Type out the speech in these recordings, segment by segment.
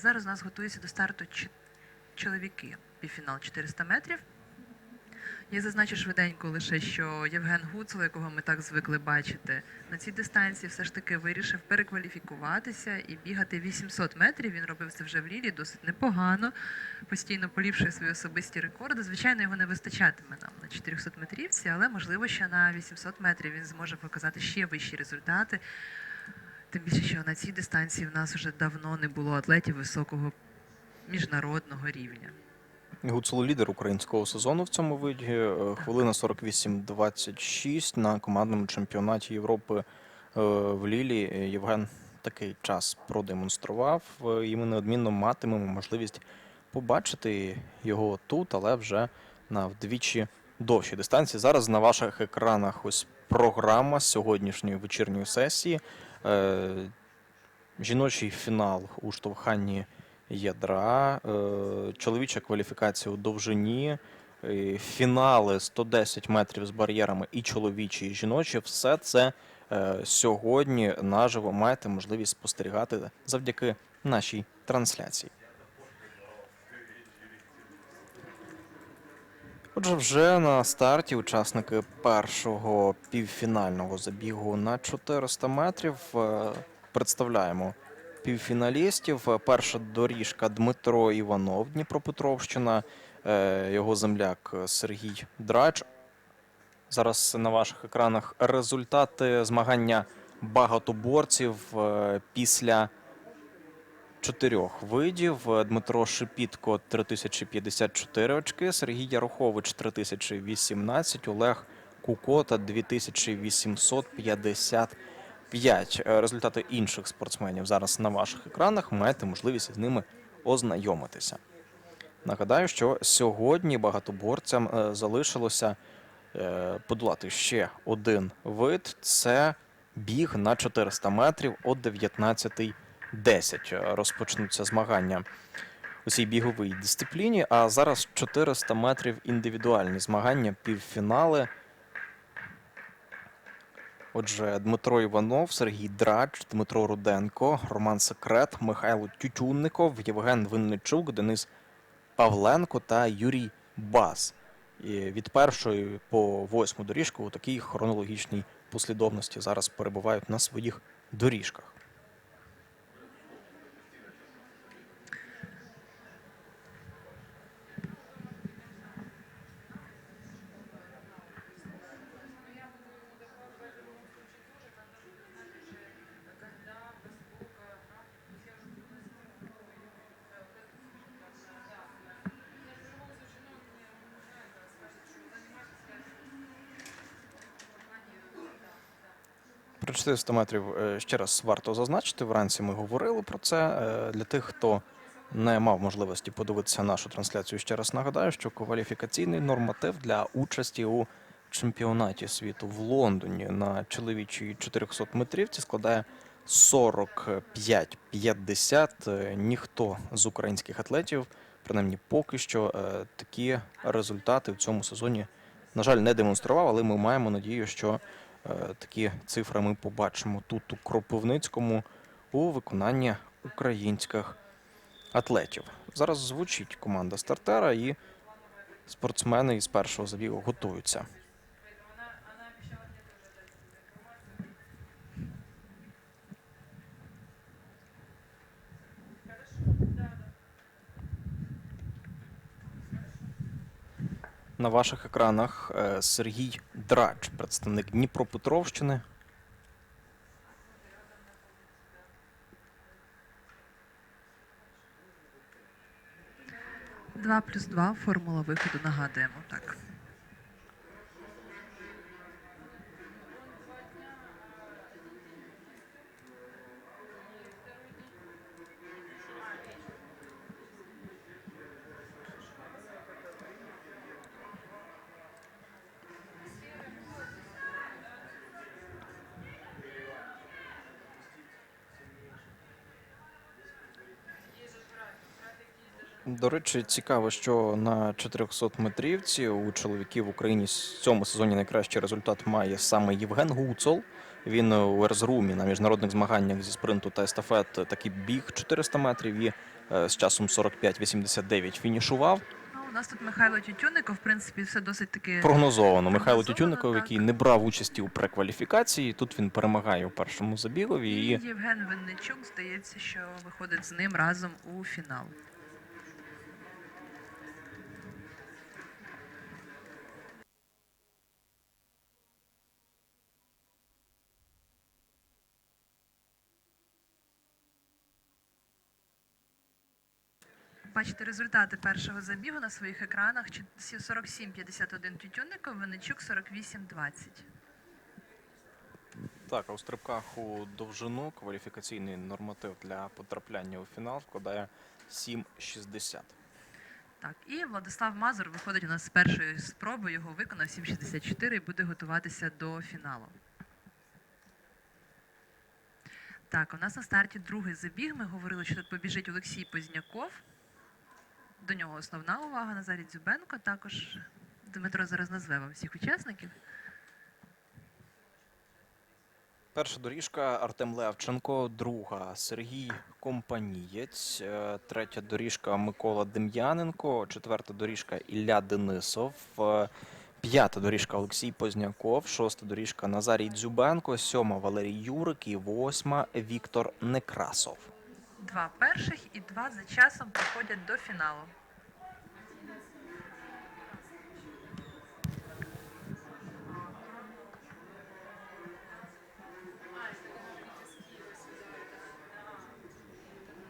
зараз у нас готується до старту чоловіки. Півфінал 400 метрів. Я зазначу швиденько лише, що Євген Гуцул, якого ми так звикли бачити, на цій дистанції все ж таки вирішив перекваліфікуватися і бігати 800 метрів. Він робив це вже в Лілі досить непогано, постійно поліпшує свої особисті рекорди. Звичайно, його не вистачатиме нам на 400 метрівці, але можливо, що на 800 метрів він зможе показати ще вищі результати. Тим більше, що на цій дистанції в нас вже давно не було атлетів високого міжнародного рівня. Гуцул лідер українського сезону в цьому виді. Е, Хвилина 48-26 на командному чемпіонаті Європи е, в Лілі. Євген такий час продемонстрував, е, і ми неодмінно матимемо можливість побачити його тут, але вже на вдвічі довшій дистанції. Зараз на ваших екранах ось програма сьогоднішньої вечірньої сесії. Е, Жіночий фінал у штовханні ядра, е, чоловіча кваліфікація у довжині, е, фінали 110 метрів з бар'єрами і чоловічі, і жіночі. Все це е, сьогодні наживо маєте можливість спостерігати завдяки нашій трансляції. Отже, вже на старті учасники першого півфінального забігу на 400 метрів е, представляємо півфіналістів. Перша доріжка Дмитро Іванов, Дніпропетровщина, е, його земляк Сергій Драч. Зараз на ваших екранах результати змагання багатоборців е, після чотирьох видів. Дмитро Шипітко 3054 очки, Сергій Ярохович 3018, Олег Кукота 2855. Е, результати інших спортсменів зараз на ваших екранах. Маєте можливість з ними ознайомитися. Нагадаю, що сьогодні багатоборцям е, залишилося е, подолати ще один вид: це біг на 400 метрів о 19 10 е, розпочнуться змагання у цій біговій дисципліні. А зараз 400 метрів індивідуальні змагання, півфінали. Отже, Дмитро Іванов, Сергій Драч, Дмитро Руденко, Роман Секрет, Михайло Тютюнников, Євген Винничук, Денис Павленко та Юрій Бас. І від першої по восьму доріжку у такій хронологічній послідовності зараз перебувають на своїх доріжках. Про 400 метрів е, ще раз варто зазначити. Вранці ми говорили про це. Е, Для тих, хто не мав можливості подивитися нашу трансляцію, ще раз нагадаю, що кваліфікаційний норматив для участі у чемпіонаті світу в Лондоні на чоловічій 400 метрівці складає 45-50. Е, Ніхто з українських атлетів, принаймні поки що, такі результати в цьому сезоні, на жаль, не демонстрував, але ми маємо надію, що Такі цифри ми побачимо тут у Кропивницькому у виконанні українських атлетів. Зараз звучить команда стартера, і спортсмени із першого забігу готуються. На ваших екранах е, Сергій Драч, представник Дніпропетровщини. Два плюс два формула виходу нагадуємо так. До речі, цікаво, що на 400 метрівці у чоловіків в Україні в цьому сезоні найкращий результат має саме Євген Гуцол. Він у Ерзрумі на міжнародних змаганнях зі спринту та естафет таки біг 400 метрів і е, з часом 45-89 фінішував. У нас тут Михайло Тютюнников, в принципі, все досить таки Прогнозовано Михайло Тютюнников, так. який не брав участі у прекваліфікації. Тут він перемагає у першому забігові. І Євген Винничук, здається, що виходить з ним разом у фінал. Бачите результати першого забігу на своїх екранах. Чи- 47-51 Тютюнников, Винничук 48-20. так, а у стрибках у довжину кваліфікаційний норматив для потрапляння у фінал вкладає 7,60. Так, і Владислав Мазур виходить у нас з першої спроби, його виконав 7.64 і буде готуватися до фіналу. Так, у нас на старті другий забіг. Ми говорили, що тут побіжить Олексій Позняков. До нього основна увага Назарій Дзюбенко. Також Дмитро зараз назве вам всіх учасників. Перша доріжка Артем Левченко, друга Сергій Компанієць, е, третя доріжка Микола Дем'яненко, четверта доріжка Ілля Денисов, е, п'ята доріжка Олексій Позняков, шоста доріжка Назарій Дзюбенко, сьома Валерій Юрик і восьма Віктор Некрасов. Два перших і два за часом проходять до фіналу.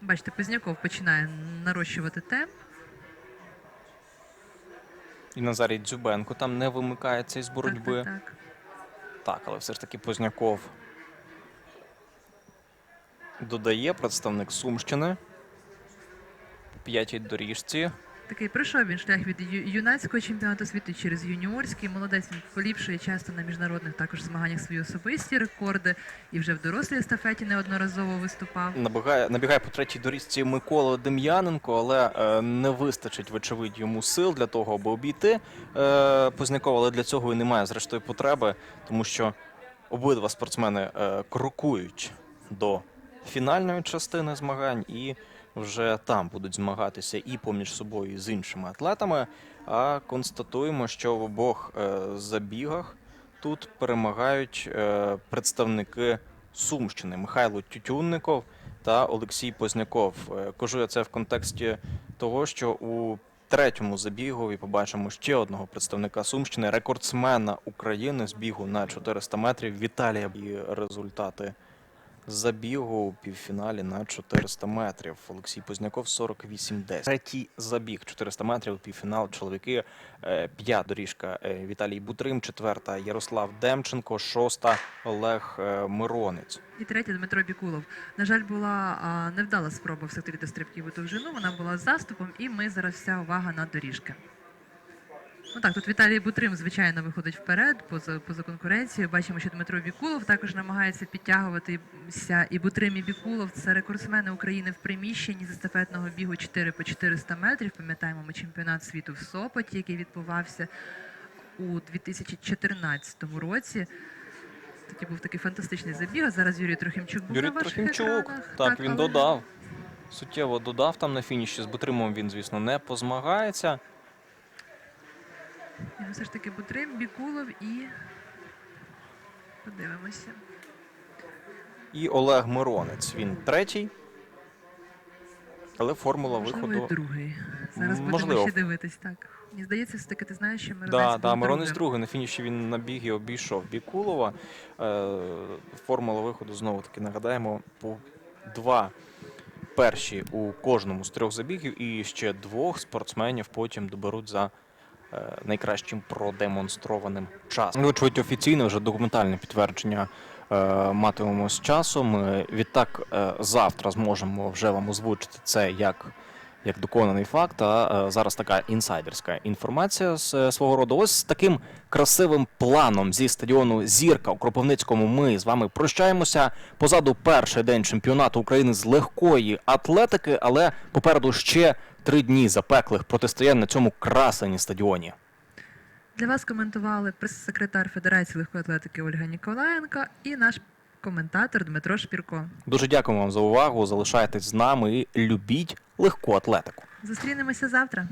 Бачите, Позняков починає нарощувати темп. І Назарій Дзюбенко там не вимикається із боротьби. Так, так, так. Але все ж таки Позняков додає представник Сумщини. По п'ятій доріжці. Такий пройшов він шлях від юнацького чемпіонату світу через юніорський. Молодець він поліпшує часто на міжнародних також змаганнях свої особисті рекорди і вже в дорослій естафеті неодноразово виступав. Набігає, набігає по третій доріжці Микола Дем'яненко, але е, не вистачить, вочевидь, йому сил для того, аби обійти е, Познякова, але для цього і немає зрештою потреби, тому що обидва спортсмени е, крокують до фінальної частини змагань і вже там будуть змагатися і поміж собою, і з іншими атлетами. А констатуємо, що в обох е, забігах тут перемагають е, представники Сумщини Михайло Тютюнников та Олексій Позняков. Е, Кажу я це в контексті того, що у третьому забігові побачимо ще одного представника Сумщини, рекордсмена України з бігу на 400 метрів Віталія. І результати забігу у півфіналі на 400 метрів. Олексій Позняков 48-10. Третій забіг 400 метрів, півфінал чоловіки. Е, П'ята доріжка е, Віталій Бутрим, четверта Ярослав Демченко, шоста Олег е, Миронець. І третє Дмитро Бікулов. На жаль, була невдала спроба в секторі до стрибків у довжину. Вона була з заступом, і ми зараз вся увага на доріжки. Ну так, тут Віталій Бутрим, звичайно, виходить вперед поза, поза конкуренцією. Бачимо, що Дмитро Бікулов також намагається підтягуватися. І Бутрим, і Бікулов це рекордсмени України в приміщенні з естафетного бігу 4 по 400 метрів. Пам'ятаємо, ми чемпіонат світу в Сопоті, який відбувався у 2014 році. Тоді був такий фантастичний забіг. А зараз Юрій Трохимчук був Юрій на ваших Трохимчук. екранах. Так, він але- додав. Суттєво додав там на фініші. З Бутримом він, звісно, не позмагається. Ну, Все ж таки Бутрим, Бікулов і подивимося. І Олег Миронець. Він третій. Але формула Можливо, виходу. і другий. Зараз будемо можливо. ще дивитись. Так. Мені здається, все-таки ти знаєш, що Миронець Да, був да, Миронець другим. другий. На фініші він на бігі обійшов Бікулова. Е, формула виходу знову таки нагадаємо по два перші у кожному з трьох забігів, і ще двох спортсменів потім доберуть за найкращим продемонстрованим часом. Ну, Очевидь, офіційне вже документальне підтвердження е, матимемо з часом. Е, Відтак, е, завтра зможемо вже вам озвучити це як. Як доконаний факт, а е, зараз така інсайдерська інформація з е, свого роду. Ось з таким красивим планом зі стадіону Зірка у Кропивницькому. Ми з вами прощаємося. Позаду перший день чемпіонату України з легкої атлетики, але попереду ще три дні запеклих протистоянь на цьому красені стадіоні. Для вас коментували прес-секретар Федерації легкої атлетики Ольга Ніколаєнко і наш коментатор Дмитро Шпірко. Дуже дякуємо вам за увагу. Залишайтесь з нами і любіть легку атлетику. Зустрінемося завтра.